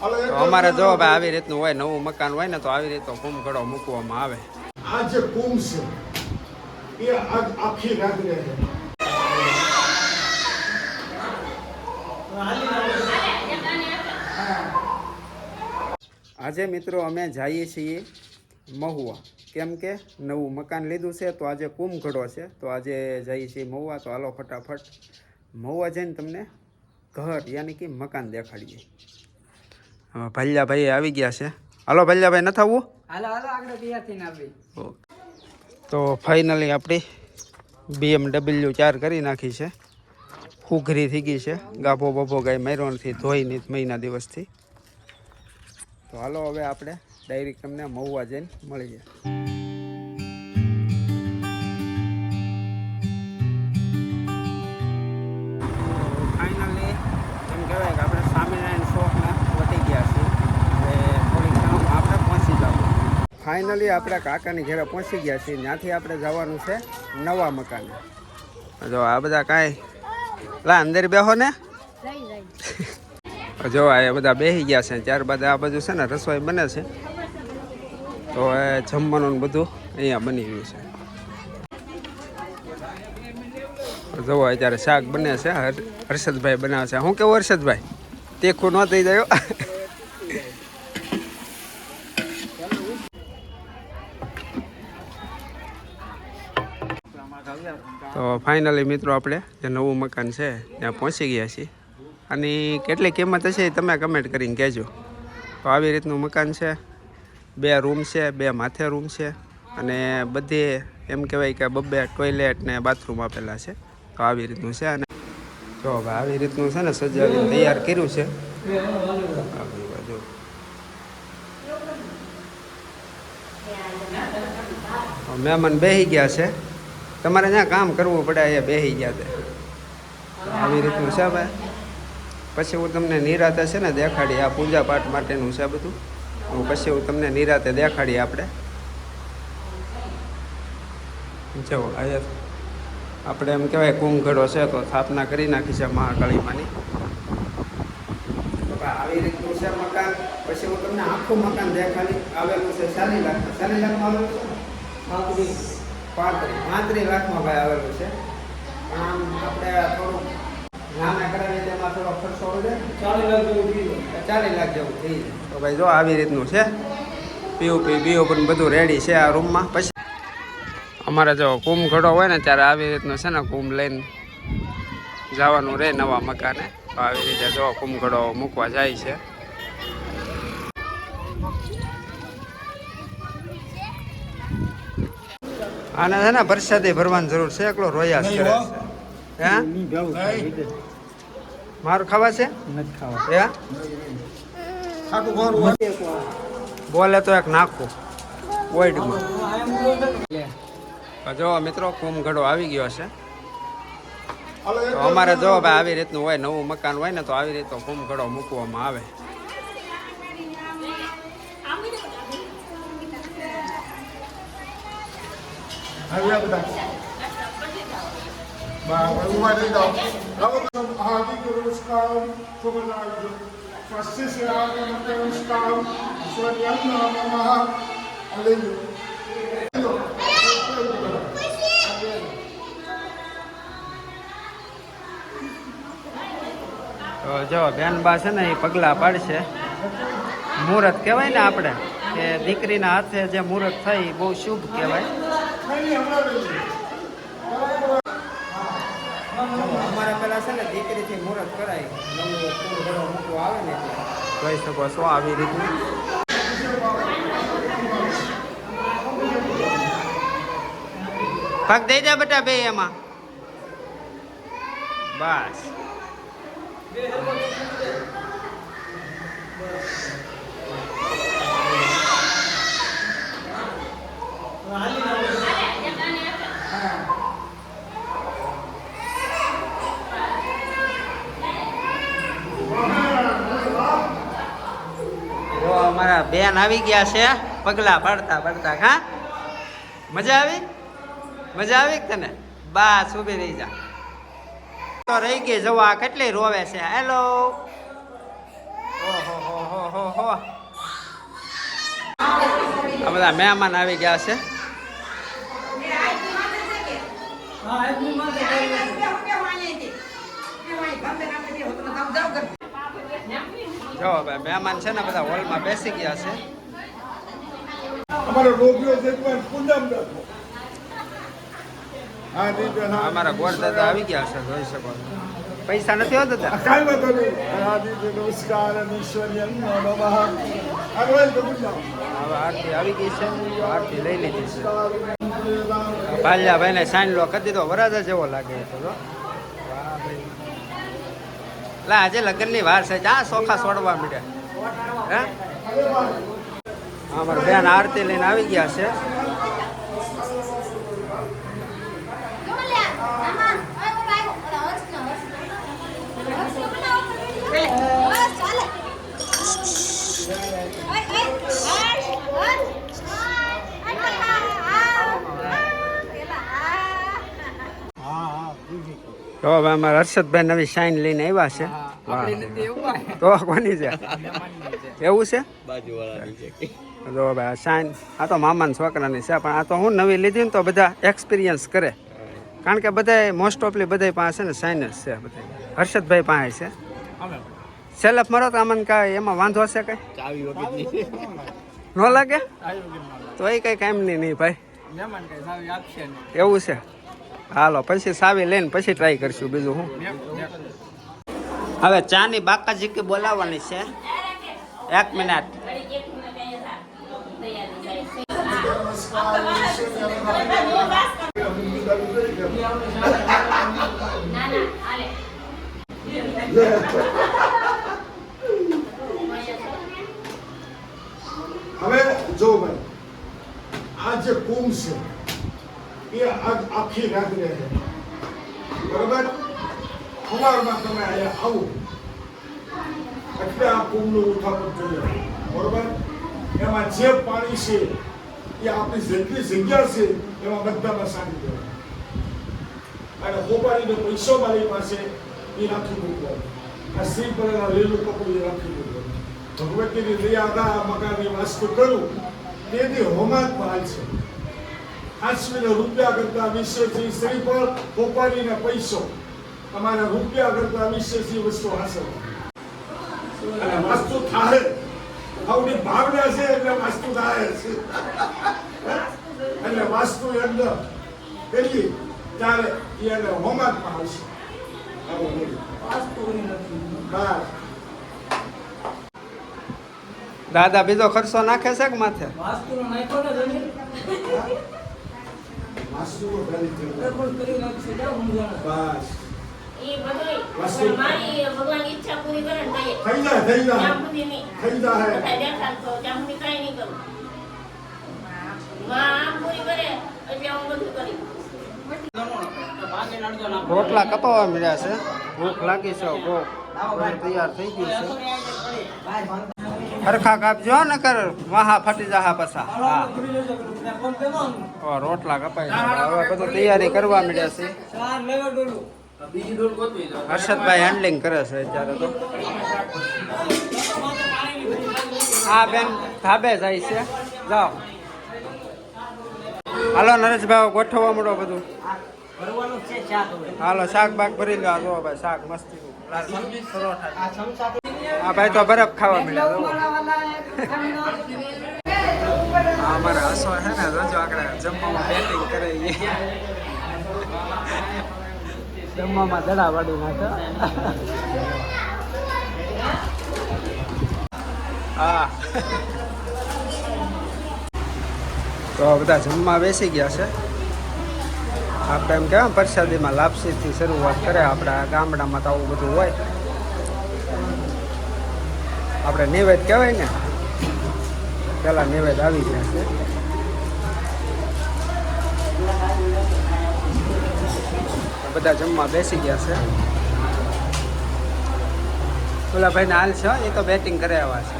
અમારે જો ભાઈ આવી રીતનું હોય નવું મકાન હોય ને તો આવી રીતનો કુંભકડો મૂકવામાં આવે. આ જે કુંભ છે એ આજ આખી રાત રહે આજે મિત્રો અમે જઈએ છીએ મહુવા. કેમ કે નવું મકાન લીધું છે તો આજે કુંભકડો છે. તો આજે જઈએ છીએ મહુવા તો હાલો ફટાફટ મહુવા જઈને તમને ઘર યાની કે મકાન દેખાડીએ. ભલ્યાભાઈ આવી ગયા છે. હાલો આગળ તૈયાર થઈને આવી તો ફાઇનલી આપણી બીએમડબલ્યુ ચાર કરી નાખી છે. ઉઘરી થઈ ગઈ છે. ગાભો બભો ગાય માર્યો નથી ધોઈ નહીં મહિના દિવસથી. તો હાલો હવે આપણે ડાયરેક્ટ તમને મહુવા જઈને મળીએ. ફાઇનલી આપણે કાકાની ઘરે પહોંચી ગયા છીએ. ત્યાંથી આપણે જવાનું છે નવા મકાને. જો આ બધા કાંઈ લા અંદર બેહો ને. જો આ બધા બેસી ગયા છે. ત્યારબાદ આ બધું છે ને રસોઈ બને છે. તો એ જમવાનું બધું અહીંયા બની ગયું છે. જુઓ અત્યારે શાક બને છે. હર્ષદભાઈ બનાવે છે. હું કેવું હર્ષદભાઈ? તીખું ન થઈ જાય તો ફાઇનલી મિત્રો આપણે જે નવું મકાન છે, ત્યાં પહોંચી ગયા છીએ. અને કેટલી કિંમત હશે એ તમે કમેન્ટ કરીને કહેજો. તો આવી રીતનું મકાન છે, બે રૂમ છે, બે માથે રૂમ છે, અને બધે એમ કહેવાય કે બબ્બે ટોયલેટ ને બાથરૂમ આપેલા છે. તો આવી રીતનું છે અને જો આવી રીતનું છે ને સજાવીને તૈયાર કર્યું છે. આવી બાજુ. મહેમાન બેસી ગયા છે. તમારે ત્યાં કામ કરવું પડે, અહીંયા બેસી ગયા તે. આવી રીતનું છે ભાઈ. પછી હું તમને નિરાતે છે ને દેખાડી આ પૂજા પાઠ માટેનું છે બધું. હું પછી હું તમને નિરાતે દેખાડી આપણે. જો, અહીંયા આપણે એમ કહેવાય કુંભઘડો છે તો સ્થાપના કરી નાખી છે મહાકાળીમાંની. આવી રીતનું છે મકાન. પછી હું તમને આખું મકાન દેખાડી. આવેલું છે સારી લાખ સારી લાખમાં છે? પાંત્રીસ પાંત્રીસ લાખમાં ભાઈ આવેલું છે. આમ આપણે થોડુંક નાના કરાવીએ તેમાં થોડો ખર્ચો વધે. ચાલીસ લાખ જેવું થઈ જાય. ચાલીસ લાખ જેવું થઈ જાય. તો ભાઈ જો આવી રીતનું છે. પીઓપી બીઓ પણ બધું રેડી છે આ રૂમમાં પછી અમારે જો કુંભ ઘડો હોય ને ત્યારે આવી રીતનું છે ને કુંભ લઈને જવાનું રહે નવા મકાને. તો આવી રીતે જો કુંભ ઘડો મૂકવા જાય છે. આને છે ને પરસાદે ભરવાની જરૂર છે એકલો રોયા કરે છે. હે? મારું ખાવા છે? નથી ખાવા. હે? આખું ઘર હોય. બોલે તો એક નાખું. ઓઈડમાં જો મિત્રો કુંભગઢો આવી ગયો છે. અમારે જો ભાઈ આવી રીતનું હોય નવું મકાન હોય ને તો આવી રીતનો ઘડો મૂકવામાં આવે. આવ્યા બધા બા ઊભા છે ને, એ પગલાં પાડશે. મુહૂર્ત કહેવાય ને આપણે, કે દીકરીના હાથે જે મુહૂર્ત થાય એ બહુ શુભ કહેવાય. અમારે પેલા છે ને દીકરીથી મુહૂર્ત કરાય. નવું મૂકવા આવે ને એટલે. જોઈ શકો છો આવી રીતનું ભાગ દઈ દે બેટા બે એમાં. બસ. જો બેન આવી ગયા છે. પગલાં ભરતા ભરતા, હા? મજા આવી? મજા આવી તને? બસ ઊભી રહી જા. તો રહી ગઈ જવા કેટલી રોવે છે. હેલો હો આ બધા મહેમાન આવી ગયા છે. હા જો ભાઈ મહેમાન છે ને બધા હોલમાં બેસી ગયા છે. અમારો છે કુંડમ ગોળ દાદા આવી ગયા છે જોઈ શકો પૈસા નથી હોતા દાદા કાંઈ વાંધો નહીં. આદિત્ય નમસ્કાર ઈશ્વર્ય નમઃ. હવે આરતી આવી ગઈ છે. આરતી લઈ લીધી છે. ભાલ્યા ભાઈને ને સાઈન લો કરી દીધો. વરાજા જેવો લાગે છે તો લા, આજે લગ્નની વાર છે. જા સોખા છોડવા મળ્યા હે? અમારા બેન આરતી લઈને આવી ગયા છે હા હા બીજી તો હવે અમારા હર્ષદભાઈ નવી સાઈન લઈને આવ્યા છે. તો કોની છે? એવું છે? જો ભાઈ સાઈન આ તો મામાના છોકરાની છે પણ આ તો હું નવી લીધી ને તો બધા એક્સપિરિયન્સ કરે. કારણ કે બધા મોસ્ટ ઓફલી બધા પાસે ને સાઈન જ છે બધા હર્ષદભાઈ પાસે છે. સેલ્ફ મરો તો આમાં કાંઈ એમાં વાંધો હશે કઈ? ન લાગે? તો એ કઈ કામ નહીં નહીં. ભાઈ. એવું છે. હાલો, પછી સાવી લઈને પછી ટ્રાય કરશું બીજું હું. હવે ચાની બાકાજી બોલાવવાની છે? એક મિનિટ હવે જો ભાઈ, આ જે કુંભ છે એ આજ અને હોપારીને પૈસો મારી પાસે એ રાખી મૂકવાનો આ શ્રી પરેલા લીલું કપડું એ રાખી મૂકવાનું ભગવતીની દયા આ મકાનની વાસ્તુ કરું. તેથી હોમાત મહાલ છે. આશ્વીને રૂપિયા કરતા વિશેષી શ્રીફળ હોપારીને પૈસો. તમારે રૂપિયા કરતા વિશેષી વસ્તુ હાંસલ. અને વાસ્તુ થાય આવડી ભાવના છે એટલે વાસ્તુ થાય છે. એટલે વાસ્તુ અંદર પેલી ત્યારે એને હોમાતમાં આવશે આવું દાદા બીજો ખર્ચો નાખે છે કે માથે? વાસ્તુ નાખ્યો ને વાસ્તુનો ખાલી. બસ. એ બધુંય મારી ભગવાન ઈચ્છા પૂરી કરે થઈ જાય થઈ જાય. ત્યાં સુધી નહીં. થઈ જાય. બધા ત્યાં સુધી કાંઈ નહીં કરું. માં પૂરી કરે એટલે હું બધું કરી. રોટલા કપાવા મળ્યા છે. ભૂખ લાગી છે તૈયાર થઈ ગયું છે. ખરખા કાપજો ને કર વાહા ફટી જાહા પછા. હા. ઓ, રોટલા કપાઈ હવે બધું તૈયારી કરવા મળ્યા છે. ચાર લેવા ડોલું. હર્ષદભાઈ હેન્ડલિંગ કરે છે અત્યારે તો. હા બેન ધાબે જાય છે. જાઓ. હાલો નરેશભાઈ ગોઠવવા મળો બધું. હાલો શાક બાક ભરી લો. જો ભાઈ શાક મસ્તી. હા ભાઈ તો બરફ ખાવા મળ્યા. હસો છે ને રોજો આગળ જમવામાં બેટિંગ કરે જમવામાં દડા વાડી નાખે. હા. તો બધા જમવા બેસી ગયા છે. આપણે એમ કહેવાય પ્રસાદીમાં લાપસીથી શરૂઆત કરે આપણા ગામડામાં તો આવું બધું હોય. આપણે નિવેદ કહેવાય ને, પેલા નિવેદ આવી ગયા છે. બધા જમવા બેસી ગયા છે. ઓલા ભાઈને હાલ છે, એ તો બેટિંગ કરે આવ્યા છે.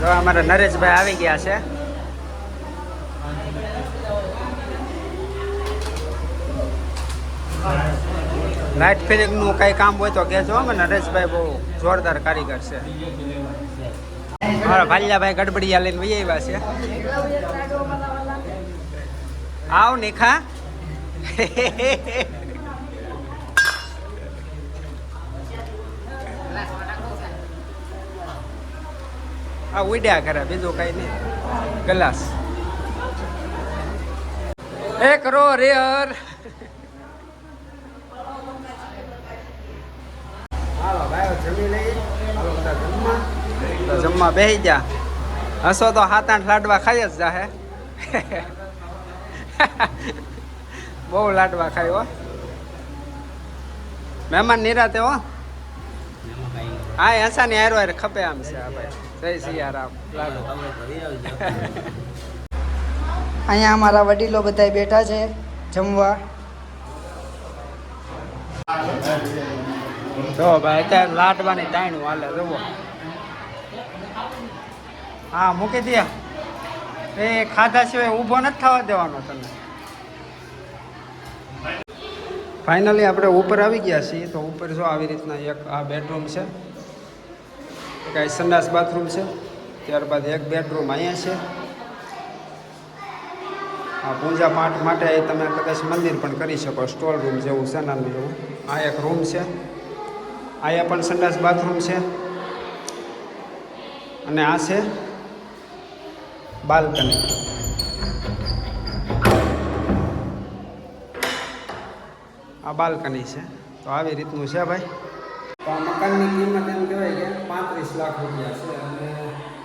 તો અમારા નરેશભાઈ આવી ગયા છે. લાઇટ ફિટિંગનું કંઈ કામ હોય તો કહેજો અમે નરેશભાઈ બહુ જોરદાર કારીગર છે. મારા ભાલિયાભાઈ ગડબડિયા લઈને વહી આવ્યા છે. આવ નિખા. આ ઉડ્યા ખરે બીજું કઈ નહીં. ગ્લાસ. એક રો રેર હાલો ભાઈઓ જમી લઈએ. જમવા. બેસી જા હસો તો સાત આઠ લાડવા ખાઈ જ જાહે. બહુ લાડવા ખાય હો. મહેમાન નિરાતે હો. હા હસા ની હારો ખપે આમ છે આ જય સિયારામ. લાડુ. અહીંયા અમારા વડીલો બધા બેઠા છે જમવા. જો ભાઈ, અત્યારે લાટવાની ટાઈણું હાલે, જુઓ. હા, મૂકી દે. એ ખાધા સિવાય ઊભો નથી થવા દેવાનો તમે ફાઇનલી આપણે ઉપર આવી ગયા છીએ, તો ઉપર જો આવી રીતના એક આ બેડરૂમ છે. કાંઈ સંડાસ બાથરૂમ છે. ત્યારબાદ એક બેડરૂમ અહીંયા છે. આ પૂજા પાઠ માટે તમે કદાચ મંદિર પણ કરી શકો સ્ટોલ રૂમ જેવું છે, નાનું જેવું આ એક રૂમ છે. અહીંયા પણ સંડાસ બાથરૂમ છે. અને આ છે બાલ્કની. આ બાલ્કની છે. તો આવી રીતનું છે ભાઈ. તો આ મકાનની કિંમત એમ કહેવાય કે પાંત્રીસ લાખ રૂપિયા છે અને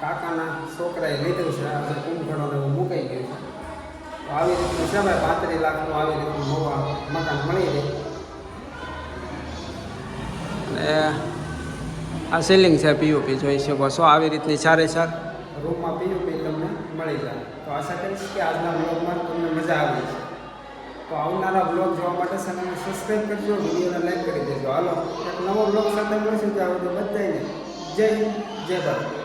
કાકાના છોકરાએ લીધું છે. આજે કુંભકણોને એવું મૂકાઈ ગયું છે. તો આવી રીતનું છે ભાઈ, પાંત્રીસ લાખનું આવી રીતનું નવા મકાન મળી જાય આ સીલિંગ છે પીઓપી જોઈ શકો છો. આવી રીતની ચારે ચાર. રૂમમાં પીઓપી તમને મળી જાય. તો આશા કરીશ કે આજના બ્લોગમાં તમને મજા આવી છે તો આવનારા બ્લોગ જોવા માટે ચેનલને સબસ્ક્રાઈબ કરજો, વિડીયોને લાઈક કરી દેજો. હાલો, એક નવો બ્લોગ સાથે મળીશું. ત્યાં બધું બધાને જય જય ભારત.